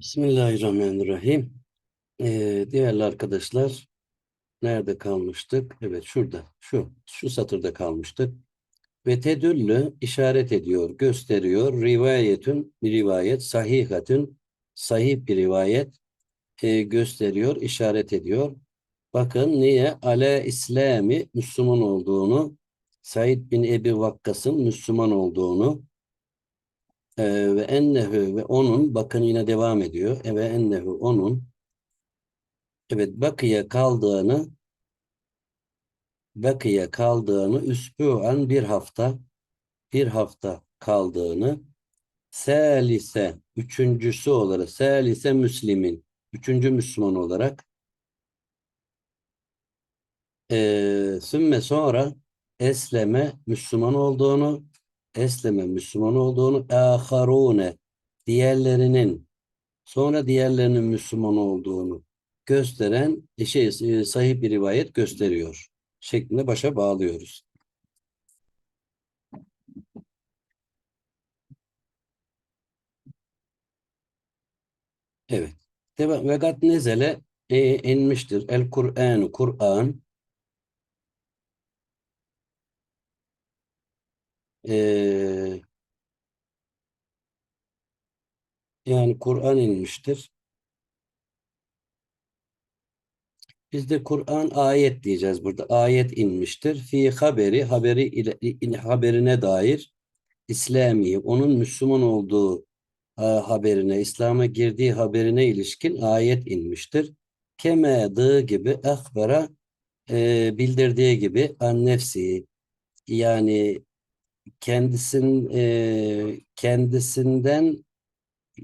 Bismillahirrahmanirrahim. Ee, değerli arkadaşlar, nerede kalmıştık? Evet, şurada, şu, şu satırda kalmıştık. Ve tedüllü işaret ediyor, gösteriyor. Rivayetün, bir rivayet, sahihatün, sahih bir rivayet e, gösteriyor, işaret ediyor. Bakın niye? Ale İslami Müslüman olduğunu, Said bin Ebi Vakkas'ın Müslüman olduğunu, ee, ve ennehu ve onun bakın yine devam ediyor. E, ve ennehu onun evet bakıya kaldığını bakıya kaldığını üsbu'an bir hafta bir hafta kaldığını selise üçüncüsü olarak selise müslimin üçüncü Müslüman olarak e, sümme sonra esleme Müslüman olduğunu esleme Müslüman olduğunu aharune diğerlerinin sonra diğerlerinin Müslüman olduğunu gösteren e, şey e, sahih bir rivayet gösteriyor şeklinde başa bağlıyoruz. Evet. Devam. Ve gad nezele e, inmiştir. El Kur'an Kur'an e, yani Kur'an inmiştir. Biz de Kur'an ayet diyeceğiz burada. Ayet inmiştir. Fi haberi haberi ile in, haberine dair İslami onun Müslüman olduğu a, haberine, İslam'a girdiği haberine ilişkin ayet inmiştir. Kemediği gibi ehbara e, bildirdiği gibi an nefsi yani kendisin e, kendisinden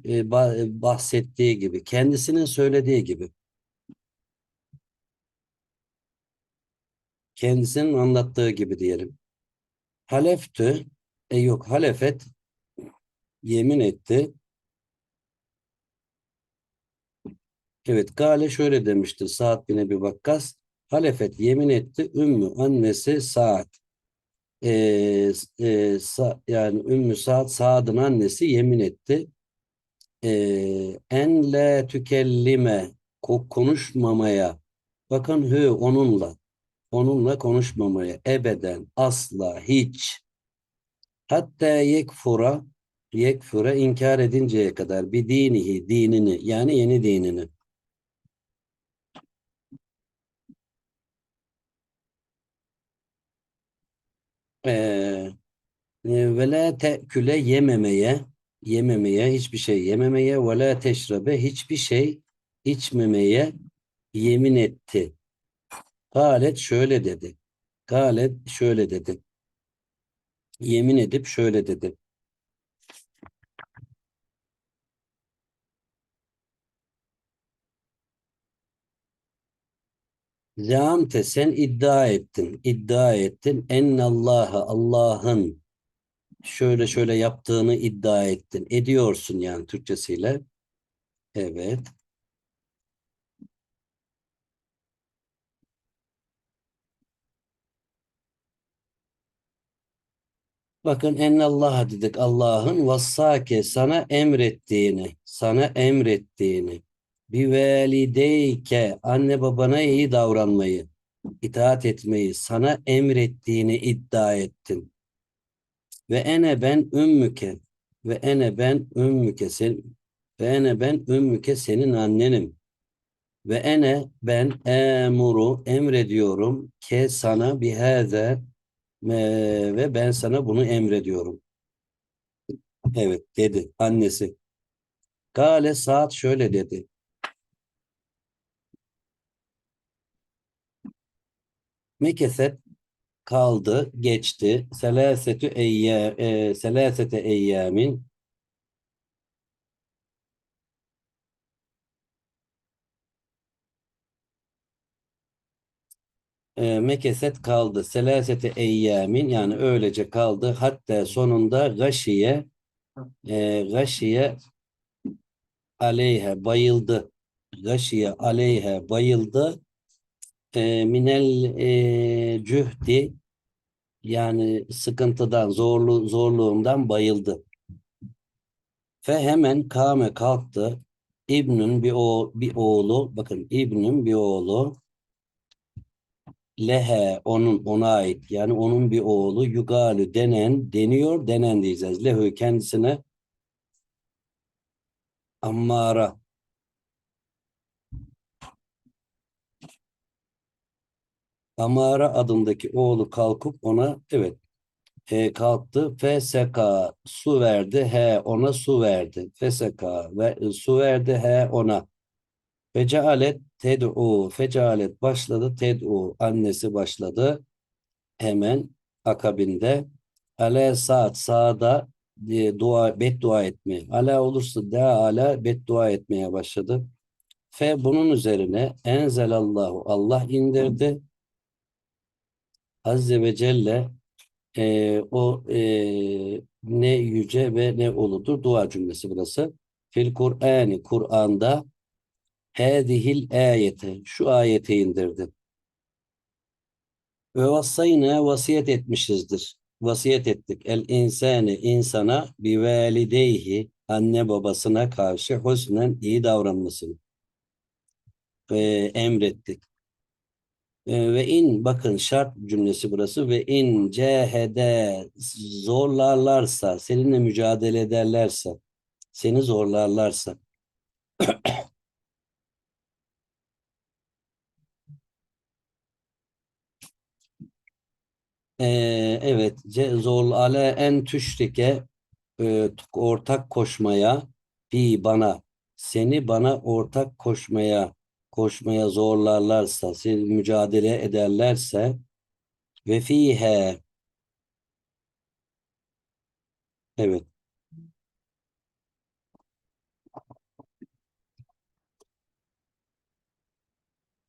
e, bahsettiği gibi, kendisinin söylediği gibi. Kendisinin anlattığı gibi diyelim. Haleftü, e yok halefet, yemin etti. Evet, Gale şöyle demiştir Saad bin Ebi Vakkas. Halefet yemin etti. Ümmü annesi Saad. Ee, e, sa, yani Ümmü Saad, Saad'ın annesi yemin etti. Ee, en le tükellime konuşmamaya. Bakın hü onunla onunla konuşmamaya ebeden asla hiç hatta yekfura yekfura inkar edinceye kadar bir dinihi dinini yani yeni dinini ee, ve la te'küle yememeye yememeye hiçbir şey yememeye ve la teşrabe hiçbir şey içmemeye yemin etti. Galet şöyle dedi. Galet şöyle dedi. Yemin edip şöyle dedi. Zamte sen iddia ettin. iddia ettin. Ennallâhe Allah'ın şöyle şöyle yaptığını iddia ettin. Ediyorsun yani Türkçesiyle. Evet. Bakın ennallah dedik Allah'ın vassake sana emrettiğini, sana emrettiğini, bir velideyke anne babana iyi davranmayı, itaat etmeyi sana emrettiğini iddia ettin. Ve ene ben ümmüke ve ene ben ümmüke sen ve ene ben ümmüke senin annenim. Ve ene ben emuru emrediyorum ke sana bihâze ve ben sana bunu emrediyorum. Evet dedi annesi. Gale saat şöyle dedi. Mekeset kaldı, geçti. Selasetü eyye, e, selasete eyyamin e, mekeset kaldı. Selasete eyyamin yani öylece kaldı. Hatta sonunda gaşiye e, gaşiye aleyhe bayıldı. Gaşiye aleyhe bayıldı. E, minel e, cühdi yani sıkıntıdan, zorlu, zorluğundan bayıldı. Ve hemen kâme kalktı. İbnün bir, o, bir oğlu bakın İbnün bir oğlu lehe onun ona ait yani onun bir oğlu yugalü denen deniyor denen diyeceğiz. Lehu kendisine Ammara Amara adındaki oğlu kalkıp ona evet e, kalktı. Feseka su verdi. He ona su verdi. Feseka ve e, su verdi. He ona. Fecalet ted'u. Fecalet başladı. Ted'u. Annesi başladı. Hemen akabinde. Ale saat sağda e, dua beddua etmeye. Ala olursa da ala beddua etmeye başladı. Fe bunun üzerine enzelallahu Allah indirdi. Azze ve Celle e, o e, ne yüce ve ne uludur dua cümlesi burası. Fil Kur'ani Kur'an'da hadihil ayete şu ayeti indirdi. Ve vassayna vasiyet etmişizdir. Vasiyet ettik. El insani insana bi valideyhi anne babasına karşı husnen iyi davranmasını e, emrettik. E, ve in bakın şart cümlesi burası. Ve in cehede zorlarlarsa seninle mücadele ederlerse seni zorlarlarsa. E, evet zor ale en tüşrike e, ortak koşmaya bi bana. Seni bana ortak koşmaya koşmaya zorlarlarsa, seni mücadele ederlerse ve fihe evet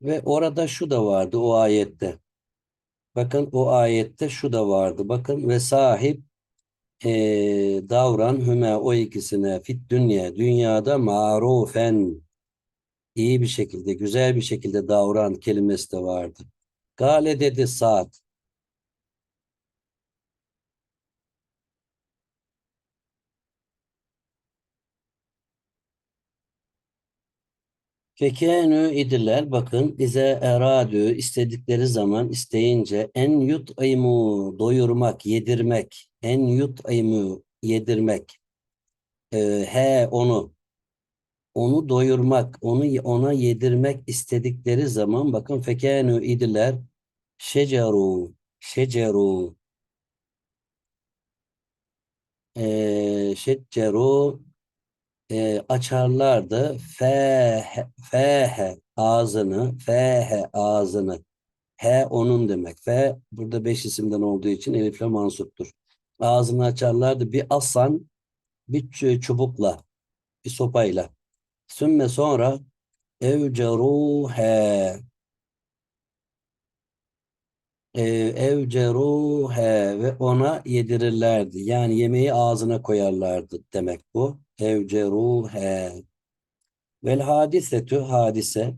ve orada şu da vardı o ayette. Bakın o ayette şu da vardı. Bakın ve sahip e, davran hüme o ikisine fit dünya dünyada marufen iyi bir şekilde güzel bir şekilde davran kelimesi de vardı. Gale dedi saat. Fekânü idiler bakın ize eradü istedikleri zaman isteyince en yut'imu doyurmak, yedirmek, en yut'imu yedirmek. Ee, he onu onu doyurmak, onu ona yedirmek istedikleri zaman bakın fekânü idiler şeceru şeceru. E, şeceru e, açarlardı. Fehe, fehe ağzını fehe ağzını. He onun demek. Fe burada beş isimden olduğu için elifle mansuptur. Ağzını açarlardı bir asan bir çubukla bir sopayla sümme sonra evceruhe evceruhe ve ona yedirirlerdi. Yani yemeği ağzına koyarlardı demek bu. Evceruhe. Vel hadisetü hadise.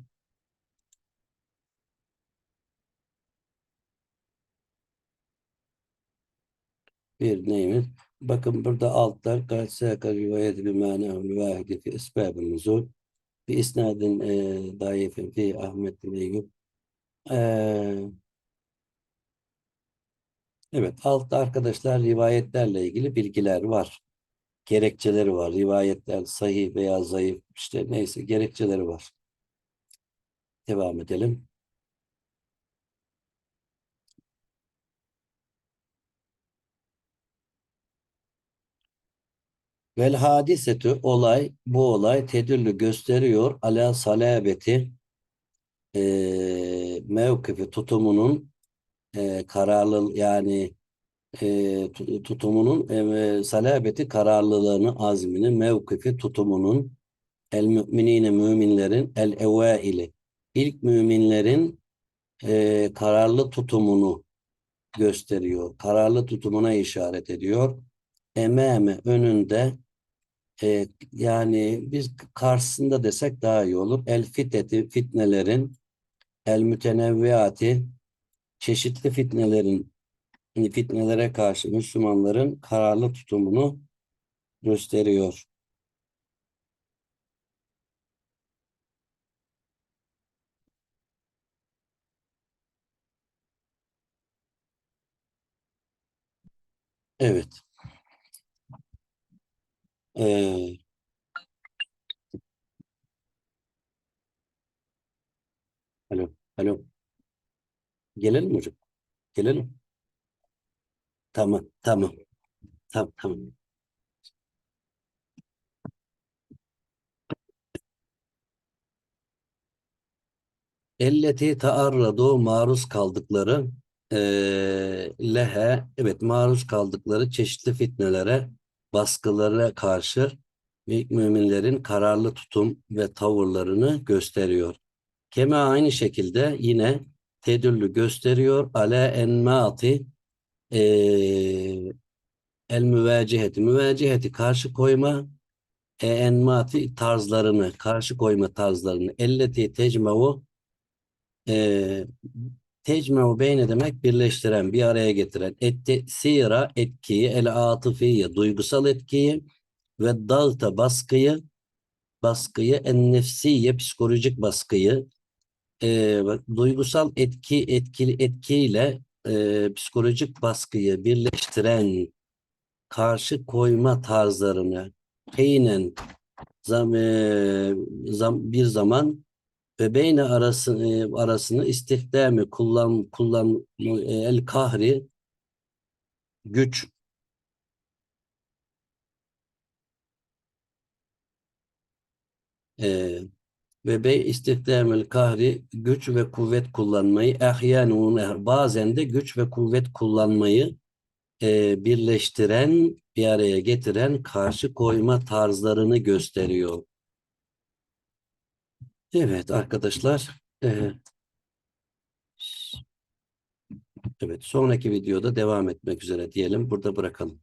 Bir neymiş? Bakın burada altta Gaysaka rivayet bir manahu vahidi fi isbabın nuzul fi isnadin e, daifin fi Ahmet bin Eyyub e, Evet, altta arkadaşlar rivayetlerle ilgili bilgiler var. Gerekçeleri var. Rivayetler sahih veya zayıf işte neyse gerekçeleri var. Devam edelim. Vel hadisetü olay bu olay tedüllü gösteriyor ala salabeti e, mevkifi tutumunun e, kararlı yani e, tutumunun e, salabeti kararlılığını azmini mevkifi tutumunun el müminine müminlerin el evaili ilk müminlerin e, kararlı tutumunu gösteriyor. Kararlı tutumuna işaret ediyor. Ememe önünde e, yani biz karşısında desek daha iyi olur. El fiteti, fitnelerin, el mütenevviati, çeşitli fitnelerin, fitnelere karşı Müslümanların kararlı tutumunu gösteriyor. Evet. Ee, alo, alo. Gelelim hocam. Gelelim. Tamam, tamam. Tamam, tamam. Elleti taarradu maruz kaldıkları eee lehe evet maruz kaldıkları çeşitli fitnelere baskılara karşı ilk müminlerin kararlı tutum ve tavırlarını gösteriyor. Keme aynı şekilde yine tedüllü gösteriyor. Ale enmati eee el müveciheti müveciheti karşı koyma e enmati tarzlarını karşı koyma tarzlarını. Elleti tecmevu e, tecme'u beyne demek birleştiren, bir araya getiren. Etti sira etkiyi, el atıfiye duygusal etkiyi ve dalta baskıyı, baskıyı en nefsiye psikolojik baskıyı e, duygusal etki etkili etkiyle e, psikolojik baskıyı birleştiren karşı koyma tarzlarını peynen zam, e, zam, bir zaman ve beyne arası, e, arasını istihdamı kullan kullan e, el kahri güç e, ve bey istihdamel kahri güç ve kuvvet kullanmayı ehyanun bazen de güç ve kuvvet kullanmayı e, birleştiren bir araya getiren karşı koyma tarzlarını gösteriyor. Evet arkadaşlar e, evet sonraki videoda devam etmek üzere diyelim burada bırakalım.